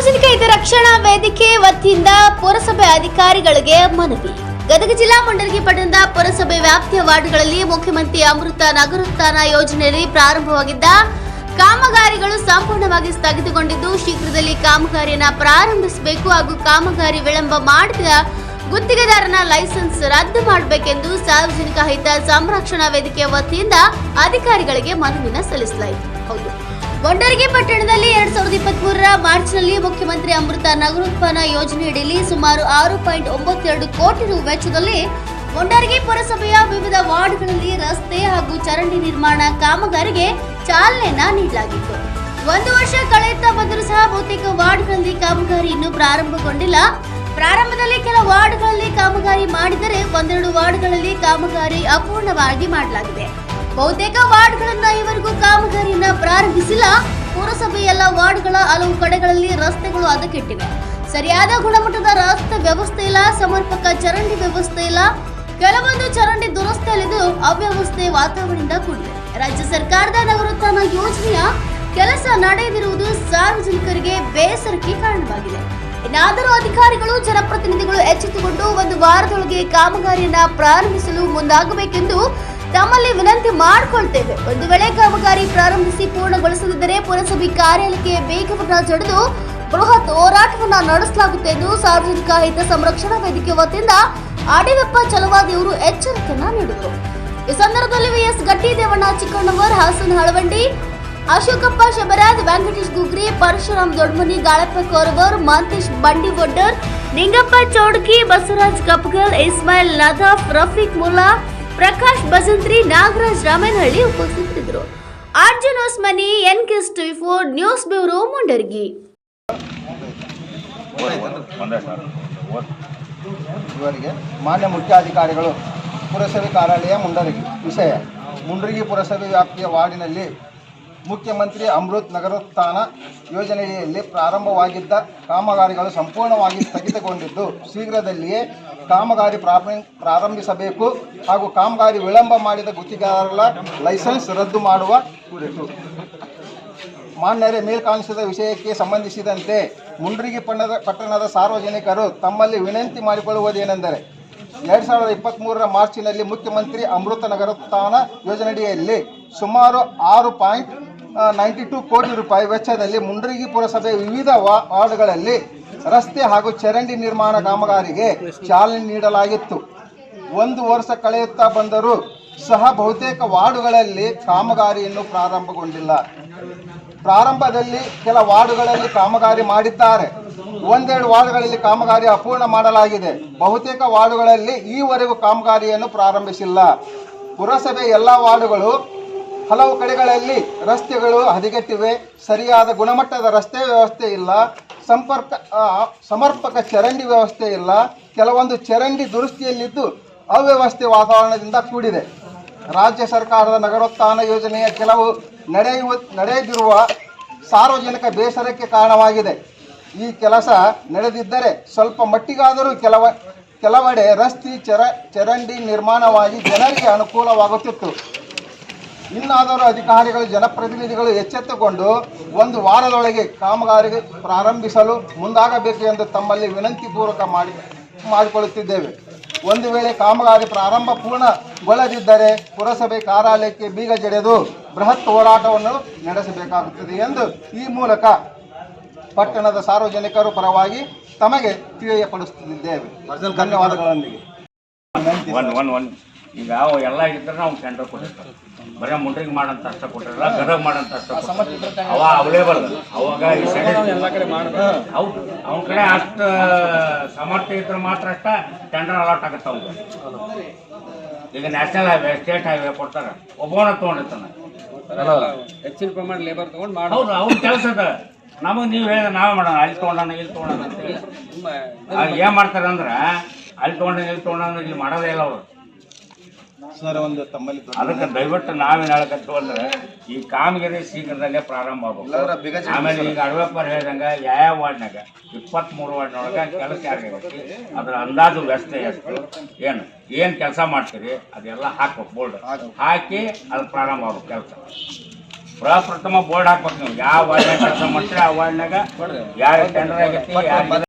ಸಾರ್ವಜನಿಕ ಹಿತರಕ್ಷಣಾ ವೇದಿಕೆ ವತಿಯಿಂದ ಪುರಸಭೆ ಅಧಿಕಾರಿಗಳಿಗೆ ಮನವಿ. ಗದಗ ಜಿಲ್ಲಾ ಮುಂಡರಗಿ ಪಡೆದ ಪುರಸಭೆ ವ್ಯಾಪ್ತಿಯ ವಾರ್ಡ್ಗಳಲ್ಲಿ ಮುಖ್ಯಮಂತ್ರಿ ಅಮೃತ ನಗರೋತ್ಥಾನ ಯೋಜನೆಯಲ್ಲಿ ಪ್ರಾರಂಭವಾಗಿದ್ದ ಕಾಮಗಾರಿಗಳು ಸಂಪೂರ್ಣವಾಗಿ ಸ್ಥಗಿತಗೊಂಡಿದ್ದು, ಶೀಘ್ರದಲ್ಲಿ ಕಾಮಗಾರಿಯನ್ನು ಪ್ರಾರಂಭಿಸಬೇಕು ಹಾಗೂ ಕಾಮಗಾರಿ ವಿಳಂಬ ಮಾಡಿದ ಗುತ್ತಿಗೆದಾರನ ಲೈಸೆನ್ಸ್ ರದ್ದು ಮಾಡಬೇಕೆಂದು ಸಾರ್ವಜನಿಕ ಹಿತ ಸಂರಕ್ಷಣಾ ವೇದಿಕೆ ವತಿಯಿಂದ ಅಧಿಕಾರಿಗಳಿಗೆ ಮನವಿನ ಸಲ್ಲಿಸಲಾಯಿತು. ಹೌದು. ಗೊಂಡರಗಿ ಪಟ್ಟಣದಲ್ಲಿ ಎರಡ್ ಸಾವಿರದ ಇಪ್ಪತ್ತ್ ಮೂರರ ಮಾರ್ಚ್ನಲ್ಲಿ ಮುಖ್ಯಮಂತ್ರಿ ಅಮೃತ ನಗರೋತ್ಥಾನ ಯೋಜನೆಯಡಿಯಲ್ಲಿ ಸುಮಾರು ಆರು ಪಾಯಿಂಟ್ ಒಂಬತ್ತೆರಡು ಕೋಟಿ ರು ವೆಚ್ಚದಲ್ಲಿ ಗೊಂಡರಗಿ ಪುರಸಭೆಯ ವಿವಿಧ ವಾರ್ಡ್ಗಳಲ್ಲಿ ರಸ್ತೆ ಹಾಗೂ ಚರಂಡಿ ನಿರ್ಮಾಣ ಕಾಮಗಾರಿಗೆ ಚಾಲನೆಯನ್ನ ನೀಡಲಾಗಿತ್ತು. ಒಂದು ವರ್ಷ ಕಳೆಯುತ್ತಾ ಬಂದರೂ ಸಹ ಬಹುತೇಕ ವಾರ್ಡ್ಗಳಲ್ಲಿ ಕಾಮಗಾರಿ ಇನ್ನೂ ಪ್ರಾರಂಭಗೊಂಡಿಲ್ಲ. ಪ್ರಾರಂಭದಲ್ಲಿ ಕೆಲ ವಾರ್ಡ್ಗಳಲ್ಲಿ ಕಾಮಗಾರಿ ಮಾಡಿದರೆ ಒಂದೆರಡು ವಾರ್ಡ್ಗಳಲ್ಲಿ ಕಾಮಗಾರಿ ಅಪೂರ್ಣವಾಗಿ ಮಾಡಲಾಗಿದೆ. ಬಹುತೇಕ ವಾರ್ಡ್ಗಳನ್ನ ಇವರೆಗೂ ಕಾಮಗಾರಿಯನ್ನ ಪ್ರಾರಂಭಿಸಿಲ್ಲ ಪುರಸಭೆ ಎಲ್ಲ ವಾರ್ಡ್ಗಳ ಹಲವು ಕಡೆಗಳಲ್ಲಿ ರಸ್ತೆಗಳು ಅದಕ್ಕೆಟ್ಟಿವೆ. ಸರಿಯಾದ ಗುಣಮಟ್ಟದ ರಸ್ತೆ ವ್ಯವಸ್ಥೆ ಇಲ್ಲ, ಸಮರ್ಪಕ ಚರಂಡಿ ವ್ಯವಸ್ಥೆ ಇಲ್ಲ. ಕೆಲವೊಂದು ಚರಂಡಿ ದುರಸ್ತಿಯಲ್ಲಿದ್ದು ಅವ್ಯವಸ್ಥೆ ವಾತಾವರಣದಿಂದ ಕೂಡಿದೆ. ರಾಜ್ಯ ಸರ್ಕಾರದ ನಗರೋತ್ಥಾನ ಯೋಜನೆಯ ಕೆಲಸ ನಡೆಯದಿರುವುದು ಸಾರ್ವಜನಿಕರಿಗೆ ಬೇಸರಕ್ಕೆ ಕಾರಣವಾಗಿದೆ. ಇನ್ನಾದರೂ ಅಧಿಕಾರಿಗಳು, ಜನಪ್ರತಿನಿಧಿಗಳು ಎಚ್ಚೆತ್ತುಕೊಂಡು ಒಂದು ವಾರದೊಳಗೆ ಕಾಮಗಾರಿಯನ್ನ ಪ್ರಾರಂಭಿಸಲು ಮುಂದಾಗಬೇಕೆಂದು ತಮ್ಮಲ್ಲಿ ವಿನಂತಿ ಮಾಡಿಕೊಳ್ತೇವೆ. ಒಂದು ವೇಳೆ ಕಾಮಗಾರಿ ಪ್ರಾರಂಭಿಸಿ ಪೂರ್ಣಗೊಳಿಸದಿದ್ದರೆ ಪುರಸಭೆ ಕಾರ್ಯಾಲಯಕ್ಕೆ ಬೇಗವನ್ನ ಜಡಿದು ಬೃಹತ್ ಹೋರಾಟವನ್ನ ನಡೆಸಲಾಗುತ್ತೆ ಎಂದು ಸಾರ್ವಜನಿಕ ಹಿತ ಸಂರಕ್ಷಣಾ ವೇದಿಕೆ ವತಿಯಿಂದ ಅಡಿವೆಪ್ಪ ಚಲವಾದಿ ಅವರು ಎಚ್ಚರಿಕೆಯನ್ನ ನೀಡಿದರು. ಈ ಸಂದರ್ಭದಲ್ಲಿ ವಿಎಸ್ ಗಟ್ಟಿ ದೇವಣ್ಣ ಚಿಕ್ಕಣ್ಣವರ್ ಹಾಸನ್ ಹಳವಂಡಿ, ಅಶೋಕಪ್ಪ ಶಬರಾಜ್, ವೆಂಕಟೇಶ್ ಗುಗ್ರಿ, ಪರಶುರಾಮ್ ದೊಡ್ಮನಿ, ಗಾಳಪ್ಪ ಕೋರವರ್, ಮಾಂತೇಶ್ ಬಂಡಿವೊಡ್ಡರ್, ನಿಂಗಪ್ಪ ಚೌಡ್ಕಿ, ಬಸವರಾಜ್ ಕಪ್ಗಲ್, ಇಸ್ಮಾಯಿಲ್ ನದಾಫ್, ರಫೀಕ್ ಮುಲ್ಲಾ, ಪ್ರಕಾಶ್ ಬಸಂತ್ರಿ, ನಾಗರಾಜ್ ರಾಮೇನಹಳ್ಳಿ ಉಪಸ್ಥಿತರಿದ್ದರು. ಆರ್ಜನ್ ಮನಿ, N ಕೆಸ್ TV four, news bureau, Mundargi. ಇವರಿಗೆ ಮಾನ್ಯ ಮುಖ್ಯಾಧಿಕಾರಿಗಳು, ಪುರಸಭೆ ಕಾರ್ಯಾಲಯ ಮುಂಡರಗಿ. ವಿಷಯ, ಮುಂಡರಗಿ ಪುರಸಭೆ ವ್ಯಾಪ್ತಿಯ ವಾರ್ಡಿನಲ್ಲಿ ಮುಖ್ಯಮಂತ್ರಿ ಅಮೃತ್ ನಗರೋತ್ಥಾನ ಯೋಜನೆಯಲ್ಲಿ ಪ್ರಾರಂಭವಾಗಿದ್ದ ಕಾಮಗಾರಿಗಳು ಸಂಪೂರ್ಣವಾಗಿ ಸ್ಥಗಿತಗೊಂಡಿದ್ದು, ಶೀಘ್ರದಲ್ಲಿಯೇ ಕಾಮಗಾರಿ ಪ್ರಾರಂಭ ಪ್ರಾರಂಭಿಸಬೇಕು ಹಾಗೂ ಕಾಮಗಾರಿ ವಿಳಂಬ ಮಾಡಿದ ಗುತ್ತಿಗೆದಾರರ ಲೈಸೆನ್ಸ್ ರದ್ದು ಮಾಡುವ ಕುರಿತು. ಮಾನ್ಯರೇ ಮೇಲ್ಕಾಣಿಸಿದ ವಿಷಯಕ್ಕೆ ಸಂಬಂಧಿಸಿದಂತೆ ಮುಂಡ್ರಿಗಿ ಪಟ್ಟಣದ ಪಟ್ಟಣದ ಸಾರ್ವಜನಿಕರು ತಮ್ಮಲ್ಲಿ ವಿನಂತಿ ಮಾಡಿಕೊಳ್ಳುವುದೇನೆಂದರೆ, ಎರಡು ಸಾವಿರದ ಇಪ್ಪತ್ತ್ಮೂರರ ಮಾರ್ಚಿನಲ್ಲಿ ಮುಖ್ಯಮಂತ್ರಿ ಅಮೃತ ನಗರೋತ್ಥಾನ ಯೋಜನೆಯಡಿಯಲ್ಲಿ ಸುಮಾರು ಆರು ಪಾಯಿಂಟ್ ನೈಂಟಿ ಟೂ ಕೋಟಿ ರೂಪಾಯಿ ವೆಚ್ಚದಲ್ಲಿ ಮುಂಡ್ರಿಗಿ ಪುರಸಭೆ ವಿವಿಧ ವಾರ್ಡ್ಗಳಲ್ಲಿ ರಸ್ತೆ ಹಾಗೂ ಚರಂಡಿ ನಿರ್ಮಾಣ ಕಾಮಗಾರಿಗೆ ಚಾಲನೆ ನೀಡಲಾಗಿತ್ತು. ಒಂದು ವರ್ಷ ಕಳೆಯುತ್ತಾ ಬಂದರೂ ಸಹ ಬಹುತೇಕ ವಾರ್ಡುಗಳಲ್ಲಿ ಕಾಮಗಾರಿಯನ್ನು ಪ್ರಾರಂಭಗೊಂಡಿಲ್ಲ. ಪ್ರಾರಂಭದಲ್ಲಿ ಕೆಲ ವಾರ್ಡುಗಳಲ್ಲಿ ಕಾಮಗಾರಿ ಮಾಡಿದ್ದಾರೆ. ಒಂದೆರಡು ವಾರ್ಡುಗಳಲ್ಲಿ ಕಾಮಗಾರಿ ಅಪೂರ್ಣ ಮಾಡಲಾಗಿದೆ. ಬಹುತೇಕ ವಾರ್ಡುಗಳಲ್ಲಿ ಈವರೆಗೂ ಕಾಮಗಾರಿಯನ್ನು ಪ್ರಾರಂಭಿಸಿಲ್ಲ. ಪುರಸಭೆ ಎಲ್ಲ ವಾರ್ಡುಗಳು ಹಲವು ಕಡೆಗಳಲ್ಲಿ ರಸ್ತೆಗಳು ಹದಗೆಟ್ಟಿವೆ. ಸರಿಯಾದ ಗುಣಮಟ್ಟದ ರಸ್ತೆ ವ್ಯವಸ್ಥೆ ಇಲ್ಲ. ಸಂಪರ್ಕ ಸಮರ್ಪಕ ಚರಂಡಿ ವ್ಯವಸ್ಥೆ ಇಲ್ಲ. ಕೆಲವೊಂದು ಚರಂಡಿ ದುರಸ್ತಿಯಲ್ಲಿದ್ದು ಅವ್ಯವಸ್ಥೆ ವಾತಾವರಣದಿಂದ ಕೂಡಿದೆ. ರಾಜ್ಯ ಸರ್ಕಾರದ ನಗರೋತ್ಥಾನ ಯೋಜನೆಯ ಕೆಲವು ನಡೆಯುವ ನಡೆಯದಿರುವ ಸಾರ್ವಜನಿಕ ಬೇಸರಕ್ಕೆ ಕಾರಣವಾಗಿದೆ. ಈ ಕೆಲಸ ನಡೆದಿದ್ದರೆ ಸ್ವಲ್ಪ ಮಟ್ಟಿಗಾದರೂ ಕೆಲವ, ಕೆಲವೆಡೆ ರಸ್ತೆ, ಚರ, ಚರಂಡಿ ನಿರ್ಮಾಣವಾಗಿ ಜನರಿಗೆ ಅನುಕೂಲವಾಗುತ್ತಿತ್ತು. ಇನ್ನಾದರೂ ಅಧಿಕಾರಿಗಳು ಜನಪ್ರತಿನಿಧಿಗಳು ಎಚ್ಚೆತ್ತುಕೊಂಡು ಒಂದು ವಾರದೊಳಗೆ ಕಾಮಗಾರಿ ಪ್ರಾರಂಭಿಸಲು ಮುಂದಾಗಬೇಕು ಎಂದು ತಮ್ಮಲ್ಲಿ ವಿನಂತಿ ಪೂರ್ವಕ ಮಾಡಿ ಮಾಡಿಕೊಳ್ಳುತ್ತಿದ್ದೇವೆ. ಒಂದು ವೇಳೆ ಕಾಮಗಾರಿ ಪ್ರಾರಂಭ ಪೂರ್ಣಗೊಳ್ಳದಿದ್ದರೆ ಪುರಸಭೆ ಕಾರ್ಯಾಲಯಕ್ಕೆ ಬೀಗ ಜಡೆದು ಬೃಹತ್ ಹೋರಾಟವನ್ನು ನಡೆಸಬೇಕಾಗುತ್ತದೆ ಎಂದು ಈ ಮೂಲಕ ಪಟ್ಟಣದ ಸಾರ್ವಜನಿಕರು ಪರವಾಗಿ ತಮಗೆ ತಿಳಿಯಪಡಿಸುತ್ತಿದ್ದೇವೆ. ಧನ್ಯವಾದಗಳೊಂದಿಗೆ ಈಗ ಅವು ಎಲ್ಲ ಇದ್ರೆ ನಾವು ಟೆಂಡರ್ ಕೊಟ್ಟಿರ್ತಾರೆ. ಬರೀ ಮುಂಡ್ರಿಗೆ ಮಾಡಂತ ಅಷ್ಟ ಕೊಟ್ಟಿರಲ್ಲ ಗದಗ ಮಾಡಂತ ಅಷ್ಟ. ಅವ ಅವಲೇಬಲ್ ಅವಾಗ ಈ ಅವು ಅವನ ಕಡೆ ಅಷ್ಟು ಸಮರ್ಥ ಇದ್ರೆ ಮಾತ್ರ ಅಷ್ಟ ಟೆಂಡರ್ ಅಲಾಟ್ ಆಗುತ್ತೆ ಅವ್ಗೆ ಈಗ ನ್ಯಾಷನಲ್ ಹೈವೇ ಸ್ಟೇಟ್ ಹೈವೇ ಕೊಡ್ತಾರೆ. ಒಬ್ಬನ ತೊಗೊಂಡಿರ್ತಾನೆ. ಹೆಚ್ಚಿನ ಪ್ರಮಾಣ ಲೇಬರ್ ತೊಗೊಂಡು ಮಾಡಿ ಹೌದು ಅವ್ನ ಕೆಲಸ ಅದ. ನಮಗೆ ನೀವು ಹೇಳಿದ್ರೆ ನಾವೇ ಮಾಡೋಣ. ಅಲ್ಲಿ ತೊಗೊಂಡಾನ ಇಲ್ಲಿ ತೊಗೊಂಡಾನ ಅಂತೇಳಿ ಏನು ಮಾಡ್ತಾರೆ ಅಂದ್ರೆ ಅಲ್ಲಿ ತೊಗೊಂಡ ಇಲ್ಲಿ ತೊಗೊಂಡ ಇಲ್ಲಿ ಮಾಡೋದೇ ಇಲ್ಲ ಅವರು. ಸರ್ ಒಂದು ತಮ್ಮಲ್ಲಿ ಅದಕ್ಕೆ ದಯವಿಟ್ಟು ನಾವೇನು ಹೇಳಕತ್ತೀವಿ ಅಂದ್ರೆ ಈ ಕಾಮಗಾರಿ ಶೀಘ್ರದಲ್ಲೇ ಪ್ರಾರಂಭ ಆಗ್ಬೇಕು. ಆಮೇಲೆ ಈಗ ಅಡವೆಪ್ಪರ್ ಹೇಳ್ದಂಗೆ ಯಾವ ವಾರ್ಡ್ನಾಗ ಇಪ್ಪತ್ತ್ಮೂರು ವಾರ್ಡ್ನೊಳಗ ಕೆಲಸ ಆಗಬೇಕು. ಅದ್ರ ಅಂದಾಜು ವ್ಯವಸ್ಥೆ ಎಷ್ಟು ಏನು ಏನು ಕೆಲಸ ಮಾಡ್ತೀರಿ ಅದೆಲ್ಲ ಹಾಕ್ಬೇಕು ಬೋರ್ಡ್. ಹಾಕಿ ಅದು ಪ್ರಾರಂಭ ಆಗ್ಬೇಕು ಕೆಲಸ. ಪ್ರಪ್ರಥಮ ಬೋರ್ಡ್ ಹಾಕ್ಬೇಕು ನೀವು. ಯಾವ ವಾರ್ಡ್ನಾಗ ಕೆಲಸ ಮಾಡ್ತೀರಿ ಆ ವಾರ್ಡ್ನಾಗ ಯಾರು ಟೆಂಡರ್ ಆಗೈತಿ ಯಾರು